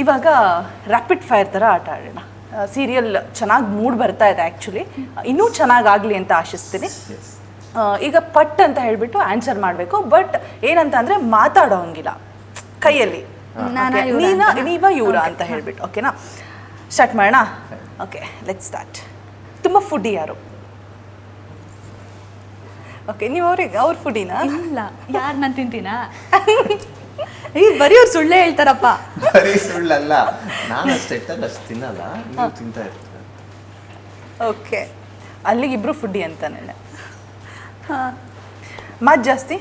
ಇವಾಗ rapid fire ಥರ ಆಟ ಆಡೋಣ. ಸೀರಿಯಲ್ ಚೆನ್ನಾಗಿ ಮೂಡ್ ಬರ್ತಾ ಇದೆ ಆ್ಯಕ್ಚುಲಿ ಇನ್ನೂ ಚೆನ್ನಾಗಾಗಲಿ ಅಂತ ಆಶಿಸ್ತೀನಿ. ಈಗ ಪಟ್ ಅಂತ ಹೇಳಿಬಿಟ್ಟು ಆನ್ಸರ್ ಮಾಡಬೇಕು. ಬಟ್ ಏನಂತ ಅಂದರೆ ಮಾತಾಡೋಂಗಿಲ್ಲ ಕೈಯಲ್ಲಿ. ನಾನಾ ನೀವ ಇವರ ಅಂತ ಹೇಳಿಬಿಟ್ಟು. ಓಕೆನಾ ಸ್ಟಾರ್ಟ್ ಮಾಡೋಣ? ಓಕೆ ಲೆಟ್ ಸ್ಟಾರ್ಟ್ ತುಂಬ ಫುಡ್ಡಿ ಯಾರು? ಓಕೆ ನೀವು ಅವ್ರಿಗೆ ಅವ್ರ ಫುಡ್ಡಿನ ಇಲ್ಲ. ಯಾರು ನಾನು ತಿಂತೀನಾ? ಈ ಬರೀ ಅವ್ರು ಸುಳ್ಳೆ ಹೇಳ್ತಾರಪ್ಪ. ಬರೀ ಸುಳ್ಳಲ್ಲ. ನಾನು ಅಷ್ಟು ಎಟ್ಟಲ್ಲಿ ಅಷ್ಟು ತಿನ್ನಲ್ಲ. ನೀವು ತಿಂತಾ ಇರ್ತೀರ. ಓಕೆ. ಅಲ್ಲಿಗೆ ಇಬ್ರು ಫುಡ್ಡಿ ಅಂತಾನೆ ಹಾಂ. ಮಾತು ಜಾಸ್ತಿ?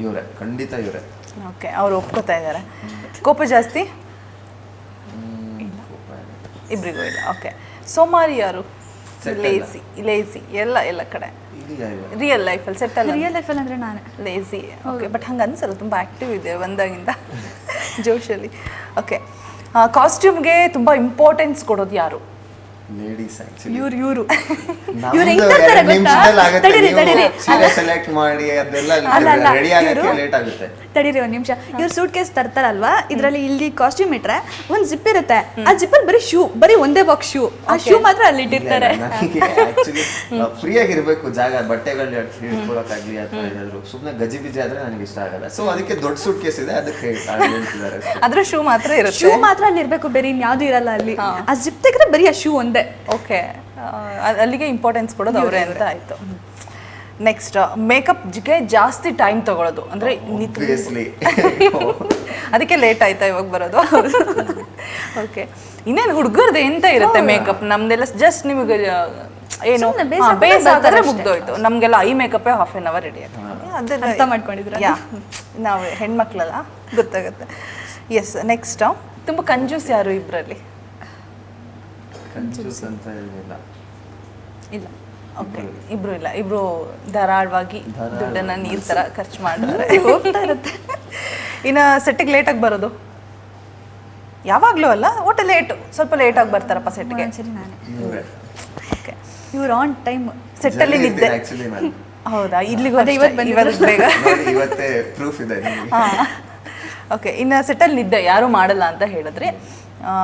ಇವರೇ ಖಂಡಿತ ಇವರೇ. ಓಕೆ ಅವ್ರು ಒಪ್ಕೋತಾ ಇದ್ದಾರೆ. ಕೋಪ ಜಾಸ್ತಿ? ಇಬ್ರಿಗೂ ಇಲ್ಲ. ಓಕೆ. ಸೋಮಾರಿ ಯಾರು. ಲೇಸಿ ಲೇಸಿ ಎಲ್ಲ ಎಲ್ಲ ಕಡೆ. ರಿಯಲ್ ಲೈಫಲ್ಲಿ ಸೆಟಲ್ ರಿಯಲ್ ಲೈಫಲ್ಲಿ ಅಂದ್ರೆ ನಾನು. ಲೇಸಿ ಓಕೆ ಬಟ್ ಹಂಗೆ ಅನ್ಸಲ್ಲ ತುಂಬ ಆ್ಯಕ್ಟಿವ್ ಇದೆ ಬಂದಾಗಿಂದ. ಜೋಶಲ್ಲಿ. ಓಕೆ ಕಾಸ್ಟ್ಯೂಮ್ಗೆ ತುಂಬ ಇಂಪಾರ್ಟೆನ್ಸ್ ಕೊಡೋದು ಯಾರು? ಲೇಡೀಸ್ ಆಕ್ಚುಲಿ ಇವ್ರು ಇವರು. ಇವ್ರು ಗೊತ್ತಾ? ತಡೀರಿ, ತಡೀರಿ. ಸೆಲೆಕ್ಟ್ ಮಾಡಿ ಅದೆಲ್ಲ. ರೆಡಿ ಆಗಕ್ಕೆ ಲೇಟ್ ಆಗುತ್ತೆ. ತಡೀರಿ ಒಂದು ನಿಮಿಷ. ಇವ್ರು ಸೂಟ್ ಕೇಸ್ ತರ್ತಾರಲ್ವಾ ಇದರಲ್ಲಿ ಇಲ್ಲಿ ಕಾಸ್ಟ್ಯೂಮ್ ಇಟ್ರೆ ಒಂದು ಜಿಪ್ ಇರುತ್ತೆ. ಆ ಜಿಪ್ಪಲ್ಲಿ ಬರೀ ಶೂ ಬರೀ ಒಂದೇ ಬಾಕ್ಸ್ ಶೂ ಆ ಶೂ ಮಾತ್ರ ಅಲ್ಲಿ ಇಟ್ಟಿರ್ತಾರೆ. ಫ್ರೀ ಆಗಿರ್ಬೇಕು ಜಾಗ ಬಟ್ಟೆಗಳು ಇಟ್ಕೊಳಕ್ಕಾಗ್ಲಿ ಅಥವಾ ಏನಾದ್ರು. ಸುಮ್ಮನೆ ಗಜಿ ಬಿಜಿ ಆದ್ರೆ ನನಗೆ ಇಷ್ಟ ಆಗಲ್ಲ. ಸೊ ಅದಕ್ಕೆ ದೊಡ್ಡ ಸೂಟ್ ಕೇಸ್ ಇದೆ ಅದಕ್ಕೆ. ಅದ್ರ ಶೂ ಮಾತ್ರ ಇರುತ್ತೆ. ಶೂ ಮಾತ್ರ ಅಲ್ಲಿ ಇರ್ಬೇಕು ಬೇರೆ ಇನ್ಯಾವುದು ಇರಲ್ಲ ಅಲ್ಲಿ. ಆ ಜಿಪ್ ತೆಗೆದ್ರೆ ಬರೀ ಆ ಶೂ ಒಂದೇ ಓಕೆ ಅಲ್ಲಿಗೆ ಇಂಪಾರ್ಟೆನ್ಸ್ ಕೊಡೋದು ಅವರೇ ಅಂತ ಆಯಿತು. ನೆಕ್ಸ್ಟ್ ಮೇಕಪ್ಗೆ ಜಾಸ್ತಿ ಟೈಮ್ ತಗೊಳ್ಳೋದು ಅಂದರೆ. ಅದಕ್ಕೆ ಲೇಟ್ ಆಯ್ತಾ ಇವಾಗ ಬರೋದು? ಓಕೆ ಇನ್ನೇನು ಹುಡುಗರದ್ದು ಎಂತ ಇರುತ್ತೆ ಮೇಕಪ್ ನಮ್ದೆಲ್ಲ ಜಸ್ಟ್ ನಿಮಗೆ ಏನು? ಬೇಸ್ ಹಾಕಿದ್ರೆ ಮುಗ್ದೋಯ್ತು. ನಮಗೆಲ್ಲ ಐ ಮೇಕಪ್ಪೇ ಹಾಫ್ ಆನ್ ಅವರ್ ರೆಡಿ ಅದೆಲ್ಲ ಅರ್ಥ ಮಾಡ್ಕೊಂಡಿದ್ರು ಯಾ ನಾವು ಹೆಣ್ಮಕ್ಳಲ್ಲ ಗೊತ್ತಾಗುತ್ತೆ. ಎಸ್ ನೆಕ್ಸ್ಟ್ ತುಂಬ ಕಂಜೂಸ್ ಯಾರು ಇಬ್ಬರಲ್ಲಿ ಕಂಜೂಸ್ ಅಂತ ಹೇಳಿಲ್ಲ ಇಲ್ಲ. ಓಕೆ ಇಬ್ರು ಇಲ್ಲ. ಇಬ್ರು ಧಾರಾಳವಾಗಿ ಧಾರಾಳ ದುಡ್ಡನ್ನ ನೀರ್ ತರ ಖರ್ಚು ಮಾಡಿದ್ರೆ ಹೋಗ್ತಾ ಇರುತ್ತೆ. ಇನ್ನು ಸೆಟ್ಟಿಗೆ ಲೇಟಾಗಿ ಬರೋದು. ಯಾವಾಗಲೂ ಅಲ್ಲ ಒಟ್ಟು ಲೇಟ್ ಸ್ವಲ್ಪ ಲೇಟಾಗಿ ಬರ್ತಾರಪ್ಪ ಸೆಟ್ಗೆ ನಾನೇ. ಇವ್ರೇ. ಓಕೆ ಇವ್ರು ಆನ್ ಟೈಮ್ ಸೆಟ್ಟಲ್ಲಿ ನಿದ್ದೆ. ಹೌದಾ? ಇಲ್ಲಿಗೆ ಅದೇ ಇವತ್ತು ಇವತ್ತು ಬೇಗ. ನೋಡಿ, ಇವತ್ತೇ ಪ್ರೂಫ್ ಇದೆ ಓಕೆ ಇನ್ನು ಸೆಟ್ಟಲ್ಲಿ ನಿದ್ದೆ ಯಾರು ಮಾಡಲ್ಲ ಅಂತ ಹೇಳಿದ್ರೆ ಆ,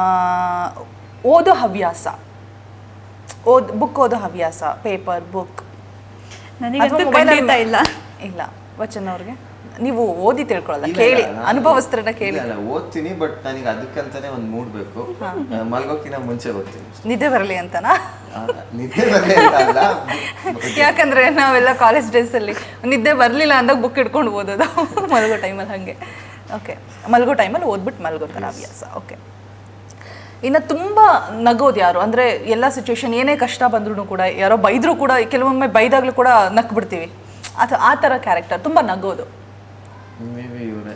ಓದೋ ಹವ್ಯಾಸ. ಓದ್ ಬುಕ್ ಓದೋ ಹವ್ಯಾಸ ಪೇಪರ್ ಬುಕ್ ನನಗಂತೂ ಖಂಡಿತ ಇಲ್ಲ. ಇಲ್ಲ. ವಚನ ಅವ್ರಿಗೆ. ನೀವು ಓದಿ ತಿಳ್ಕೊಳ್ಳಲ್ಲ ಕೇಳಿ. ಅನುಭವಸ್ತ್ರನ ಅನುಭವಸ್ಥರನ್ನ ಕೇಳಿ. ಇಲ್ಲ, ಓದ್ತೀನಿ ಬಟ್ ನನಗೆ ಅದಕ್ಕಂತಾನೆ ಒಂದು ಮೂಡ್ ಬೇಕು. ಮಲ್ಗೋಕಿನ ಮುಂಚೆ ಓದ್ತೀನಿ. ನಿದ್ದೆ ಬರಲಿ ಅಂತನಾ? ನಿದ್ದೆ ಬರಲಿ ಅಲ್ಲ. ಯಾಕಂದ್ರೆ ನಾವೆಲ್ಲ ಕಾಲೇಜ್ ಡೇಸಲ್ಲಿ ನಿದ್ದೆ ಬರಲಿಲ್ಲ ಅಂದಾಗ ಬುಕ್ ಇಟ್ಕೊಂಡು ಓದೋದು. ಮಲಗೋ ಟೈಮಲ್ಲಿ ಹಾಗೆ. ಓಕೆ ಮಲಗೋ ಟೈಮಲ್ಲಿ ಓದ್ಬಿಟ್ಟು ಮಲಗೋತಾರೆ ಹವ್ಯಾಸ. ಓಕೆ ಇನ್ನು ತುಂಬ ನಗೋದು ಯಾರು? ಅಂದರೆ ಎಲ್ಲ ಸಿಚುವೇಶನ್ ಏನೇ ಕಷ್ಟ ಬಂದ್ರೂ ಕೂಡ ಯಾರೋ ಬೈದರೂ ಕೂಡ ಕೆಲವೊಮ್ಮೆ ಬೈದಾಗಲೂ ಕೂಡ ನಕ್ಬಿಡ್ತೀವಿ ಅಥವಾ ಆ ಥರ ಕ್ಯಾರೆಕ್ಟರ್ ತುಂಬ ನಗೋದು. ಮೇ ಬಿ ಇವರೇ.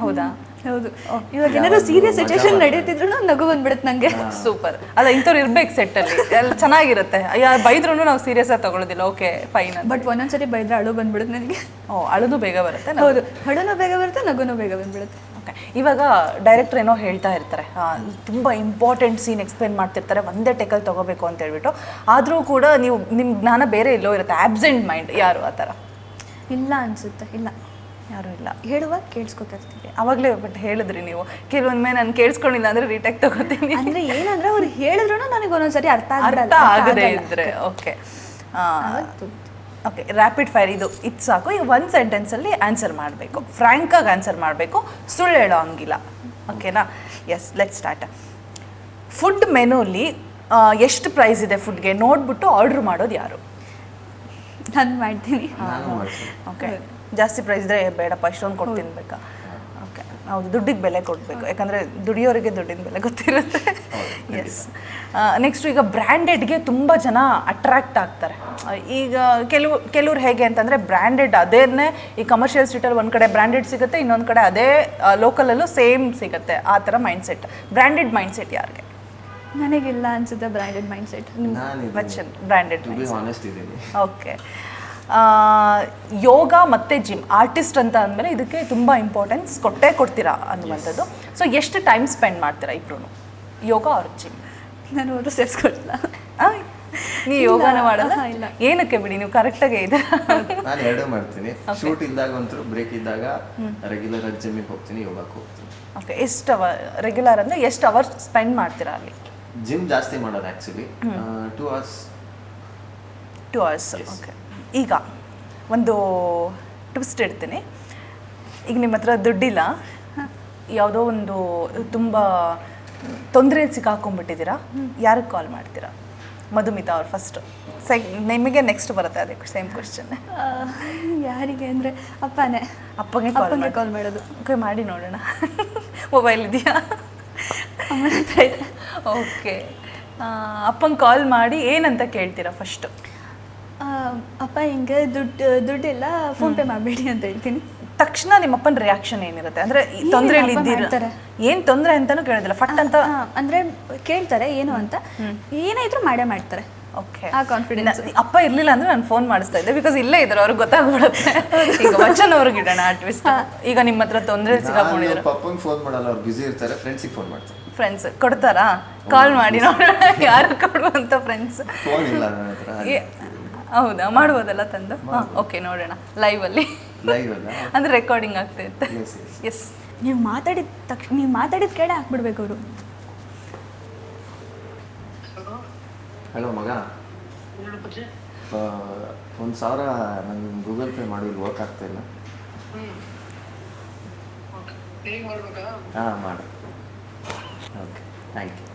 ಹೌದಾ? ಹೌದು. ಇವಾಗ ಏನಾದ್ರು ಸೀರಿಯಸ್ ಸಿಚುವೇಶನ್ ನಡೀತಿದ್ರು ನಗು ಬಂದ್ಬಿಡುತ್ತೆ ನಂಗೆ. ಸೂಪರ್. ಅಲ್ಲ ಇಂಥವ್ರು ಇರ್ಬೇಕು ಸೆಟ್ಟಲ್ಲಿ ಎಲ್ಲ ಚೆನ್ನಾಗಿರುತ್ತೆ. ಯಾರು ಬೈದ್ರೂ ನಾವು ಸೀರಿಯಸ್ ಆಗಿ ತಗೊಳ್ಳೋದಿಲ್ಲ ಓಕೆ ಫೈನ್ ಬಟ್ ಒಂದೊಂದ್ಸರಿ ಬೈದ್ರೆ ಅಳು ಬಂದ್ಬಿಡುತ್ತೆ ನನಗೆ. ಓ ಅಳುನು ಬೇಗ ಬರುತ್ತೆ ಹೌದು. ಹಳುನು ಬೇಗ ಬರುತ್ತೆ ನಗುನು ಬೇಗ ಬಂದ್ಬಿಡುತ್ತೆ. ಓಕೆ. ಇವಾಗ ಡೈರೆಕ್ಟರ್ ಏನೋ ಹೇಳ್ತಾ ಇರ್ತಾರೆ. ತುಂಬ ಇಂಪಾರ್ಟೆಂಟ್ ಸೀನ್ ಎಕ್ಸ್ಪ್ಲೇನ್ ಮಾಡ್ತಿರ್ತಾರೆ. ಒಂದೇ ಟೆಕಲ್ ತಗೋಬೇಕು ಅಂತ ಹೇಳ್ಬಿಟ್ಟು. ಆದರೂ ಕೂಡ ನೀವು ನಿಮ್ಮ ಜ್ಞಾನ ಬೇರೆ ಎಲ್ಲೋ ಇರುತ್ತೆ. ಆಬ್ಸೆಂಟ್ ಮೈಂಡ್ ಯಾರು ಆ ಥರ? ಇಲ್ಲ ಅನ್ಸುತ್ತೆ. ಇಲ್ಲ. ಯಾರು ಇಲ್ಲ. ಹೇಳುವಾಗ ಕೇಳಿಸ್ಕೊತಿರ್ತೀವಿ ಅವಾಗಲೇ ಬಟ್ ಹೇಳಿದ್ರಿ ನೀವು. ಕೆಲವೊಮ್ಮೆ ನಾನು ಕೇಳಿಸ್ಕೊಂಡಿಲ್ಲ ಅಂದರೆ ರೀಟೇಕ್ ತಗೋತೀನಿ. ಅಂದ್ರೆ ಏನಂದ್ರೆ ಅವ್ರು ಹೇಳಿದ್ರು ನನಗೆ ಒಂದೊಂದ್ಸರಿ ಅರ್ಥ ಅರ್ಥ ಆಗದೇ ಆಗದೆ ಇದ್ರೆ. ಓಕೆ. ಓಕೆ ರ್ಯಾಪಿಡ್ ಫೈರ್ ಇದು ಇದು ಸಾಕು. ಈಗ ಒಂದು ಸೆಂಟೆನ್ಸಲ್ಲಿ ಆನ್ಸರ್ ಮಾಡಬೇಕು. ಫ್ರ್ಯಾಂಕಾಗಿ ಆನ್ಸರ್ ಮಾಡಬೇಕು. ಸುಳ್ಳು ಹೇಳೋ ಹಂಗಿಲ್ಲ. ಓಕೆನಾ ಎಸ್ ಲೆಟ್ ಸ್ಟಾರ್ಟ್ ಫುಡ್ ಮೆನುಲಿ ಎಷ್ಟು ಪ್ರೈಸ್ ಇದೆ ಫುಡ್ಗೆ ನೋಡ್ಬಿಟ್ಟು ಆರ್ಡ್ರ್ ಮಾಡೋದು ಯಾರು? ನಾನು ಮಾಡ್ತೀನಿ. ಓಕೆ ಜಾಸ್ತಿ ಪ್ರೈಸ್ ಇದ್ರೆ ಬೇಡಪ್ಪ ಇಷ್ಟೊಂದು ಕೊಟ್ಟು ತಿನ್ಬೇಕಾ ಹೌದು ದುಡ್ಡಿಗೆ ಬೆಲೆ ಕೊಡಬೇಕು. ಯಾಕಂದರೆ ದುಡಿಯೋರಿಗೆ ದುಡ್ಡಿನ ಬೆಲೆ ಗೊತ್ತಿರುತ್ತೆ. ಎಸ್ ನೆಕ್ಸ್ಟು ಈಗ ಬ್ರ್ಯಾಂಡೆಡ್ಗೆ ತುಂಬ ಜನ ಅಟ್ರಾಕ್ಟ್ ಆಗ್ತಾರೆ. ಈಗ ಕೆಲವು ಕೆಲವ್ರು ಹೇಗೆ ಅಂತಂದರೆ ಬ್ರ್ಯಾಂಡೆಡ್ ಅದೇನೇ ಈ ಕಮರ್ಷಿಯಲ್ ಸ್ಟ್ರೀಟಲ್ಲಿ ಒಂದು ಕಡೆ ಬ್ರ್ಯಾಂಡೆಡ್ ಸಿಗುತ್ತೆ ಇನ್ನೊಂದು ಕಡೆ ಅದೇ ಲೋಕಲಲ್ಲೂ ಸೇಮ್ ಸಿಗುತ್ತೆ. ಆ ಥರ ಮೈಂಡ್ಸೆಟ್ ಬ್ರ್ಯಾಂಡೆಡ್ ಮೈಂಡ್ಸೆಟ್ ಯಾರಿಗೆ? ನನಗಿಲ್ಲ ಅನ್ಸುತ್ತೆ ಬ್ರ್ಯಾಂಡೆಡ್ ಮೈಂಡ್ ಸೆಟ್ ನಾನು Vachan branded to be honest ಇದ್ದೀನಿ. ಓಕೆ ಯೋಗ ಮತ್ತು ಜಿಮ್ ಆರ್ಟಿಸ್ಟ್ ಅಂತ ಅಂದಮೇಲೆ ಇದಕ್ಕೆ ತುಂಬ ಇಂಪಾರ್ಟೆನ್ಸ್ ಕೊಟ್ಟೇ ಕೊಡ್ತೀರಾ ಅನ್ನುವಂಥದ್ದು. ಸೊ ಎಷ್ಟು ಟೈಮ್ ಸ್ಪೆಂಡ್ ಮಾಡ್ತೀರಾ ಇಬ್ರು ಯೋಗ ಅವ್ರ ಜಿಮ್ ನಾನು ಅವರು ಸೇರಿಸ್ಕೊಳ್ತಿಲ್ಲ. ನೀ ಯೋಗನ ಮಾಡಲ್ಲ? ಇಲ್ಲ. ಏನಕ್ಕೆ ಬಿಡಿ ನೀವು ಕರೆಕ್ಟಾಗಿ ಇದ್ದೀರಾ? ನಾನು ಎರಡೂ ಮಾಡ್ತೀನಿ. ಶೂಟ್ ಇದ್ದಾಗ ಒಂಥರ ಬ್ರೇಕ್ ಇದ್ದಾಗ ರೆಗ್ಯುಲರ್ ಆಗಿ ಜಿಮ್ಮಿಗೆ ಹೋಗ್ತೀನಿ ಯೋಗಕ್ಕೆ ಹೋಗ್ತೀನಿ. ಓಕೆ ಎಷ್ಟು ಅವರ್ ರೆಗ್ಯುಲರ್ ಅಂದರೆ ಎಷ್ಟು ಅವರ್ಸ್ ಸ್ಪೆಂಡ್ ಮಾಡ್ತೀರಾ ಅಲ್ಲಿ? ಜಿಮ್ ಜಾಸ್ತಿ ಮಾಡೋದು actually two hours two hours okay ಈಗ ಒಂದು ಟ್ವಿಸ್ಟ್ ಇಡ್ತೀನಿ. ಈಗ ನಿಮ್ಮ ಹತ್ರ ದುಡ್ಡಿಲ್ಲ. ಯಾವುದೋ ಒಂದು ತುಂಬ ತೊಂದರೆ ಸಿಕ್ಕಾಕೊಂಡ್ಬಿಟ್ಟಿದ್ದೀರಾ? ಯಾರಿಗೆ ಕಾಲ್ ಮಾಡ್ತೀರಾ? ಮಧುಮಿತಾ ಅವ್ರು ಫಸ್ಟ್ ಸೆ ನಿಮಗೆ ನೆಕ್ಸ್ಟ್ ಬರುತ್ತೆ ಅದೇ ಸೇಮ್ ಕ್ವಶನ್ ಯಾರಿಗೆ ಅಂದರೆ ಅಪ್ಪನೇ. ಅಪ್ಪಗೆ ಕಾಲ್ ಅಪ್ಪಂಗೆ ಕಾಲ್ ಮಾಡೋದು. ಓಕೆ ಮಾಡಿ ನೋಡೋಣ. ಮೊಬೈಲ್ ಇದೆಯಾ? ಅಮ್ಮನ ಹತ್ರ ಇದೆ ಓಕೆ ಅಪ್ಪಂಗೆ ಕಾಲ್ ಮಾಡಿ ಏನಂತ ಕೇಳ್ತೀರಾ ಫಸ್ಟು ಅಪ್ಪ ಹಿಂಗೆ ದುಡ್ಡು ದುಡ್ಡೆಲ್ಲ ಫೋನ್ ಪೇ ಮಾಡಬೇಡಿ ಅಂತ ಹೇಳ್ತೀನಿ. ತಕ್ಷಣ ನಿಮ್ಮಪ್ಪನ ರಿಯಾಕ್ಷನ್ ಏನಿರುತ್ತೆ? ಅಂದ್ರೆ ತೊಂದ್ರೆಯಲ್ಲಿ ಇದ್ದೀರಾ. ಏನ್ ತೊಂದರೆ ಅಂತಾನು ಕೇಳೋದಿಲ್ಲ ಫಟ್ ಅಂತ ಅಂದ್ರೆ ಕೇಳ್ತಾರೆ ಏನು ಅಂತ. ಏನಾಯ್ತು ಇದ್ರೂ ಮಾಡೇ ಮಾಡ್ತಾರೆ. ಓಕೆ ಆ ಕಾನ್ಫಿಡೆನ್ಸ್ ಅಪ್ಪ ಇರ್ಲಿಲ್ಲ ಅಂದ್ರೆ ನಾನು ಫೋನ್ ಮಾಡಿಸ್ತಾ ಇದ್ದೆ ಬಿಕಾಸ್ ಇಲ್ಲೇ ಇದ್ರು ಅವ್ರಿಗೆ ಗೊತ್ತಾಗ್ಬಿಡುತ್ತೆ. ಈಗ ವಚನ್ ಅವ್ರಿಗೆ ಇಡೋಣ ಆರ್ಟಿಸ್ಟ್ ಈಗ ನಿಮ್ಮ ಹತ್ರ ತೊಂದರೆ ಸಿಗಾಕೊಂಡಿದ್ರು ಪಪ್ಪಂಗೆ ಫೋನ್ ಮಾಡಲ್ಲ ಅವ್ರು ಬಿಸಿ ಇರ್ತಾರೆ ಫ್ರೆಂಡ್ಸಿಗೆ ಫೋನ್ ಮಾಡ್ತಾರೆ ಫ್ರೆಂಡ್ಸ್ ಕೊಡ್ತಾರಾ? ಕಾಲ್ ಮಾಡಿ ನೋಡೋಣ ಯಾರು ಕೊಡುವಂತ ಫ್ರೆಂಡ್ಸ್ ಫೋನ್ ಇಲ್ಲ ನನ್ನ ಹತ್ರ ಹೌದಾ? ಮಾಡ್ಬೋದಲ್ಲ ತಂದು? ಹಾಂ ಓಕೆ ನೋಡೋಣ. ಲೈವ್ ಅಲ್ಲಿ. ಲೈವ್ ಅಲ್ಲ? ಅಂದ್ರೆ ರೆಕಾರ್ಡಿಂಗ್ ಆಗ್ತಾ ಇತ್ತು. Yes. ಎಸ್ ನೀವು ಮಾತಾಡಿದ ತಕ್ಷಣ ನೀವು ಮಾತಾಡಿದ ಕೇಳೇ ಹಾಕ್ಬಿಡ್ಬೇಕು ಅವರು. ಹಲೋ ಮಗ. ಒಂದು ಸಾವಿರ ನನ್ನ ಗೂಗಲ್ ಪೇ ಮಾಡಿ ವರ್ಕ್ ಆಗ್ತಾ ಇಲ್ಲ. ಹಾಂ ಮಾಡಿ. ಓಕೆ ಥ್ಯಾಂಕ್ ಯು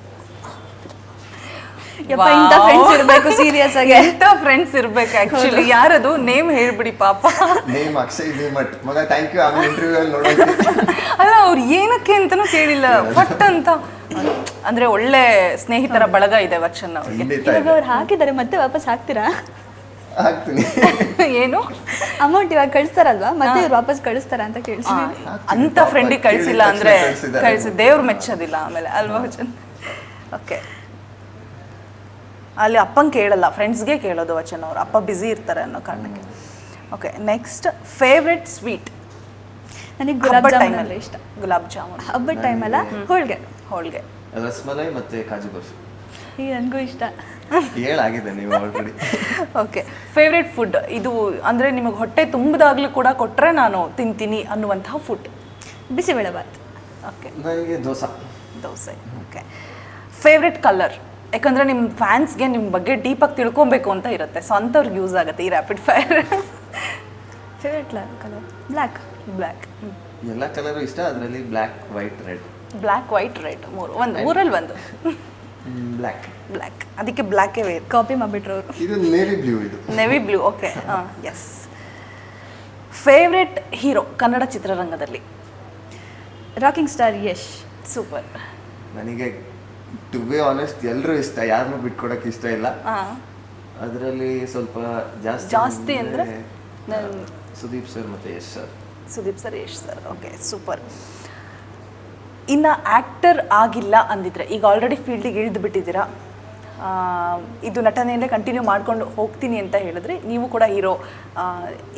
ಯಪ್ಪ ಇಂಥ ಫ್ರೆಂಡ್ಸ್ ಇರಬೇಕು ಸೀರಿಯಸ್ ಆಗಿ. ಎಂತ ಫ್ರೆಂಡ್ಸ್ ಇರ್ಬೇಕು ಆಕ್ಚುಲಿ ಯಾರದು? ನೇಮ್ ಹೇಳ್ಬಿಡಿ ಪಾಪ. ನೇಮ್ ಅಕ್ಷಯ್ ನೇಮಟ್ ಮಗ ಥ್ಯಾಂಕ್ ಯು ಆಮೇಲೆ ಇಂಟರ್ವ್ಯೂ ಅಲ್ಲಿ ನೋಡೋಕೆ ಅಲ್ಲ ಅವ್ರು ಏನಕ್ಕೆ ಅಂತಾನೂ ಕೇಳಿಲ್ಲ. ಫಟ್ ಅಂತ. ಅಂದ್ರೆ ಒಳ್ಳೆ ಸ್ನೇಹಿತರ ಬಳಗ ಇದೆ ವಚನ್ ಅವ್ರಿಗೆ. ಖಂಡಿತ ಇವಾಗ ಇದೆ ಅವ್ರು ಹಾಕಿದ್ದಾರೆ ಮತ್ತೆ ವಾಪಸ್ ಹಾಕ್ತೀರಾ? ಹಾಕ್ತೀನಿ. ಏನು? ಅಮೌಂಟ್ ಇವಾಗ ಕಳಿಸ್ತಾರಲ್ವಾ? ಮತ್ತೆ ಇವ್ರು ವಾಪಸ್ ಕಳಿಸ್ತಾರ ಅಂತ ಕೇಳಿಸ್ತೀನಿ ಅಂತ ಫ್ರೆಂಡಿಗೆ ಕಳ್ಸಿಲ್ಲ ಕೇಳಿದ ಅಂದ್ರೆ ತಕ್ಷಣ ಕಳ್ಸಿದ್ದಾರೆ. ಕಳ್ಸಿ. ದೇವ್ರು ಮೆಚ್ಚೋದಿಲ್ಲ ಆಮೇಲೆ ಅಲ್ವಾ ವಚನ್? ಓಕೆ ಅಲ್ಲಿ ಅಪ್ಪಂಗೆ ಕೇಳಲ್ಲ ಫ್ರೆಂಡ್ಸ್ಗೆ ಕೇಳೋದು ವಚನ ಅವರು. ಅಪ್ಪ ಬ್ಯುಸಿ ಇರ್ತಾರೆ ಅನ್ನೋ ಕಾರಣಕ್ಕೆ. ಓಕೆ ನೆಕ್ಸ್ಟ್ ಫೇವ್ರೆಟ್ ಸ್ವೀಟ್ ನನಗೆ ಗುಲಾಬ್ ಜಾಮೂನ್ ಟೈಮಲ್ಲಿ ಇಷ್ಟ. ಗುಲಾಬ್ ಜಾಮೂನ್. ಹಬ್ಬದ ಟೈಮಲ್ಲ ಹೋಳಿಗೆ. ಹೋಳಿಗೆ. ರಸ್ಮಲೈ ಮತ್ತೆ ಕಾಜು ಬರ್ಫಿ. ಈಗ ನನಗೂ ಇಷ್ಟ. ಹೇಳಾಗಿದೆ ನೀವು ಆಲ್ರೆಡಿ ಓಕೆ ಫೇವ್ರೆಟ್ ಫುಡ್ ಇದು ಅಂದರೆ ನಿಮಗೆ ಹೊಟ್ಟೆ ತುಂಬಿದಾಗಲೂ ಕೂಡ ಕೊಟ್ಟರೆ ನಾನು ತಿಂತೀನಿ ಅನ್ನುವಂತಹ ಫುಡ್ ಬಿಸಿಬೇಳೆ ಬಾತ್ ಓಕೆ ನನಗೆ dosa. Dosa. Okay favourite colour ಯಾಕಂದರೆ ನಿಮ್ಮ ಫ್ಯಾನ್ಸ್ಗೆ ನಿಮ್ಮ ಬಗ್ಗೆ ಡೀಪಾಗಿ ತಿಳ್ಕೊಬೇಕು ಅಂತ ಇರುತ್ತೆ. ಸೊ ಅಂಥವ್ರಿಗೆ ಯೂಸ್ ಆಗುತ್ತೆ ಈ rapid fire favourite colour black black ಎಲ್ಲ ಕಲರು ಇಷ್ಟ ಅದರಲ್ಲಿ black white red black white red ಮೂರು. ಒಂದು ಮೂರಲ್ಲಿ ಒಂದು. ಬ್ಲ್ಯಾಕ್ ಬ್ಲ್ಯಾಕ್ ಅದಕ್ಕೆ ಬ್ಲ್ಯಾಕೇ ವೇರ್ ಕಾಪಿ ಮಾಡಿಬಿಟ್ರು ಅವರು. ಇದು ನೇವಿ ಬ್ಲೂ ಇದು. ನೇವಿ ಬ್ಲೂ ಓಕೆ ಹಾಂ ಎಸ್ ಫೇವ್ರೆಟ್ ಹೀರೋ ಕನ್ನಡ ಚಿತ್ರರಂಗದಲ್ಲಿ? Rocking star Yash. ಸೂಪರ್ ನನಗೆ ಟು ಬಿ ಆನೆಸ್ಟ್ ಎಲ್ಲರೂ ಇಷ್ಟ ಯಾರನ್ನೂ ಬಿಟ್ಕೊಡಕ್ಕೆ ಇಷ್ಟ ಇಲ್ಲ. ಅದರಲ್ಲಿ ಸ್ವಲ್ಪ ಜಾಸ್ತಿ ಜಾಸ್ತಿ ಅಂದ್ರೆ? ಸುದೀಪ್ ಸರ್ ಮತ್ತು Yash sir. Sudeep sir Yash sir. Okay super ಇನ್ನು ಆ್ಯಕ್ಟರ್ ಆಗಿಲ್ಲ ಅಂದಿದ್ರೆ ಈಗ ಆಲ್ರೆಡಿ ಫೀಲ್ಡಿಗೆ ಇಳಿದು ಬಿಟ್ಟಿದ್ದೀರಾ? ಇದು ನಟನೆಯಲ್ಲೇ ಕಂಟಿನ್ಯೂ ಮಾಡ್ಕೊಂಡು ಹೋಗ್ತೀನಿ ಅಂತ ಹೇಳಿದ್ರೆ ನೀವು ಕೂಡ ಹೀರೋ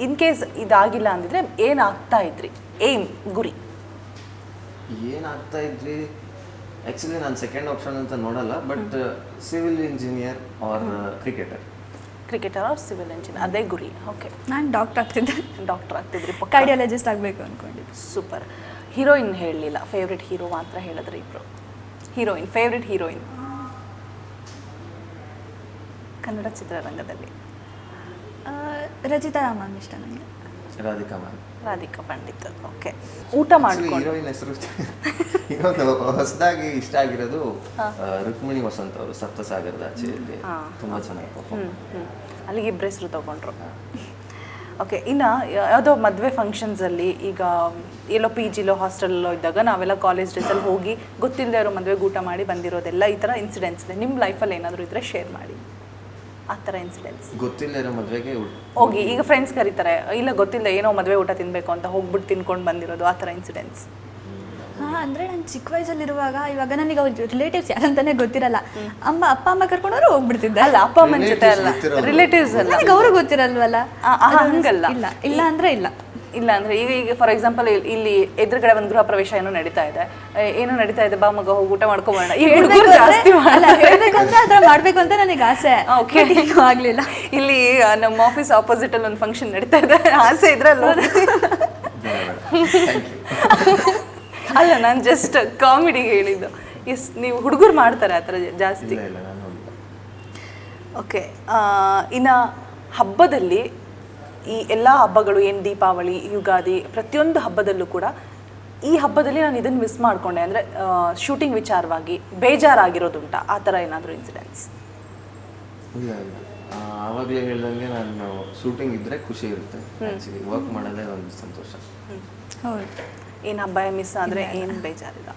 ಇನ್ ಕೇಸ್ ಇದಾಗಿಲ್ಲ ಅಂದಿದ್ರೆ ಏನಾಗ್ತಾ ಆಗ್ತಾ ಇದ್ರಿ? ಏಮ್ ಗುರಿ. ಏನಾಗ್ತಾ ಇದ್ರಿ? ಆ್ಯಕ್ಚುಲಿ ನಾನು ಸೆಕೆಂಡ್ ಆಪ್ಷನ್ ಅಂತ ನೋಡಲ್ಲ but civil engineer or cricketer cricketer or civil engineer ಅದೇ ಗುರಿ ಓಕೆ ನಾನು ಡಾಕ್ಟರ್ ಆಗ್ತಿದ್ದೆ. ಡಾಕ್ಟರ್ ಆಗ್ತಿದ್ರಿ ಪಕ್ಕ. ಕಾರ್ಡಿಯಾಲಜಿಸ್ಟ್ ಆಗಬೇಕು ಅಂದ್ಕೊಂಡಿದ್ದೆ ಸೂಪರ್ ಹೀರೋಯಿನ್ ಹೇಳಲಿಲ್ಲ ಫೇವ್ರೆಟ್ ಹೀರೋ ಮಾತ್ರ ಹೇಳಿದ್ರೆ ಇಬ್ರು. ಹೀರೋಯಿನ್ ಫೇವ್ರೆಟ್ ಹೀರೋಯಿನ್ ಕನ್ನಡ ಚಿತ್ರರಂಗದಲ್ಲಿ. ರಚಿತಾ ರಾಮನ್ ಇಷ್ಟ ನನಗೆ. ರಾಧಿಕಾ ಮ್ಯಾಮ್ ರಾಧಿಕಾ ಪಂಡಿತ್ ಓಕೆ ಊಟ ಮಾಡ್ಕೊಂಡು. ಹೀರೋಯಿನ್ ಹೆಸರು ಹೊಸದಾಗಿ ಇಷ್ಟ ಆಗಿರೋದು ರುಕ್ಮಿಣಿ ವಸಂತ ಅವರು ಸಪ್ತಸಾಗರದ ಆಚೆಯಲ್ಲಿ. ತುಂಬಾ ಚೆನ್ನಾಗಿ ಅಲ್ಲಿಗೆ ಇಬ್ಬರ ಹೆಸರು ತಗೊಂಡ್ರು. ಓಕೆ ಇನ್ನು ಯಾವುದೋ ಮದುವೆ ಫಂಕ್ಷನ್ಸಲ್ಲಿ ಈಗ ಎಲ್ಲೋ ಪಿ ಜಿಲೋ ಹಾಸ್ಟೆಲಲ್ಲೋ ಇದ್ದಾಗ ನಾವೆಲ್ಲ ಕಾಲೇಜ್ ಡೇಸಲ್ಲಿ ಹೋಗಿ ಗೊತ್ತಿಲ್ಲದೆ ಇರೋ ಮದುವೆಗೆ ಊಟ ಮಾಡಿ ಬಂದಿರೋದೆಲ್ಲ ಈ ಥರ ಇನ್ಸಿಡೆಂಟ್ಸ್ ಇದೆ. ನಿಮ್ಮ ಲೈಫಲ್ಲಿ ಏನಾದರೂ ಇದ್ದರೆ ಶೇರ್ ಮಾಡಿ. ಆ ಥರ ಇನ್ಸಿಡೆಂಟ್ಸ್ ಗೊತ್ತಿಲ್ಲ ಇರೋ ಮದುವೆಗೆ ಹೋಗಿ ಈಗ ಫ್ರೆಂಡ್ಸ್ ಕರೀತಾರೆ ಇಲ್ಲ ಗೊತ್ತಿಲ್ಲ ಏನೋ ಮದುವೆ ಊಟ ತಿನ್ನಬೇಕು ಅಂತ ಹೋಗ್ಬಿಟ್ಟು ತಿನ್ಕೊಂಡು ಬಂದಿರೋದು ಆ ಥರ ಇನ್ಸಿಡೆಂಟ್ಸ್ ಹಾಂ ಅಂದರೆ ನಾನು ಚಿಕ್ಕ ವಯಸ್ಸಲ್ಲಿರುವಾಗ ಇವಾಗ ನನಗೆ ಅವ್ರ ರಿಲೇಟಿವ್ಸ್ ಯಾರಂತಾನೆ ಗೊತ್ತಿರಲ್ಲ. ಅಮ್ಮ ಅಪ್ಪ ಅಮ್ಮ ಕರ್ಕೊಂಡವ್ರು ಹೋಗ್ಬಿಡ್ತಿದ್ದೆ. ಅಲ್ಲ ಅಪ್ಪ ಅಮ್ಮನ ಜೊತೆ ಅಲ್ಲ ರಿಲೇಟಿವ್ಸ್ ಅಲ್ಲ. ನನಗೆ ಅವರು ಗೊತ್ತಿರಲ್ವಲ್ಲ? ಹಂಗಲ್ಲ. ಇಲ್ಲ ಇಲ್ಲ ಅಂದ್ರೆ ಇಲ್ಲ. ಇಲ್ಲ ಅಂದ್ರೆ ಈಗ ಈಗ ಫಾರ್ ಎಕ್ಸಾಂಪಲ್ ಇಲ್ಲಿ ಎದುರುಗಡೆ ಒಂದು ಗೃಹ ಪ್ರವೇಶ ಏನೋ ನಡೀತಾ ಇದೆ. ಏನೋ ನಡೀತಾ ಇದೆ ಬಾ ಮಗ ಹೋಗಿ ಊಟ ಮಾಡ್ಕೊಬೋಣ. ಈ ಹುಡುಗರು ಜಾಸ್ತಿ ಅದ್ರ ಮಾಡ್ಬೇಕು ಅಂತ ನನಗೆ ಆಸೆ. ಓಕೆ ಆಗಲಿಲ್ಲ ಆಗ್ಲಿಲ್ಲ. ಇಲ್ಲಿ ನಮ್ಮ ಆಫೀಸ್ ಆಪೋಸಿಟ್ ಅಲ್ಲಿ ಒಂದು ಫಂಕ್ಷನ್ ನಡೀತಾ ಇದೆ. ಆಸೆ ಇದ್ರೆ ಅಲ್ಲಿ ಅಲ್ಲ ನಾನು ಜಸ್ಟ್ ಕಾಮಿಡಿಗೆ ಹೇಳಿದ್ದು. ಎಸ್ ನೀವು ಹುಡುಗರು ಮಾಡ್ತಾರೆ ಆ ಥರ ಜಾಸ್ತಿ. ಇಲ್ಲ ಇಲ್ಲ ನಾನು ಹೋಗಿಲ್ಲ ಓಕೆ ಇನ್ನು ಹಬ್ಬದಲ್ಲಿ ಈ ಎಲ್ಲ ಹಬ್ಬಗಳು ಏನು ದೀಪಾವಳಿ ಯುಗಾದಿ ಪ್ರತಿಯೊಂದು ಹಬ್ಬದಲ್ಲೂ ಕೂಡ ಈ ಹಬ್ಬದಲ್ಲಿ ನಾನು ಇದನ್ನು ಮಿಸ್ ಮಾಡಿಕೊಂಡೆ. ಅಂದರೆ ಶೂಟಿಂಗ್ ವಿಚಾರವಾಗಿ ಬೇಜಾರಾಗಿರೋದುಂಟ. ಆ ಥರ ಏನಾದರೂ ಇನ್ಸಿಡೆಂಟ್ಸ್ ಇಲ್ಲ ಇಲ್ಲ. ಆ, ಆವಾಗ್ಲೇ ಹೇಳ್ದಂಗೆ ನಾನು ಶೂಟಿಂಗ್ ಇದ್ದರೆ ಖುಷಿ ಇರುತ್ತೆ. ವರ್ಕ್ ಮಾಡೋದೇ ಒಂದು ಸಂತೋಷ. ಹೌದು. ಏನು ಹಬ್ಬ ಮಿಸ್ ಆದರೆ ಏನು ಬೇಜಾರಿಲ್ಲ.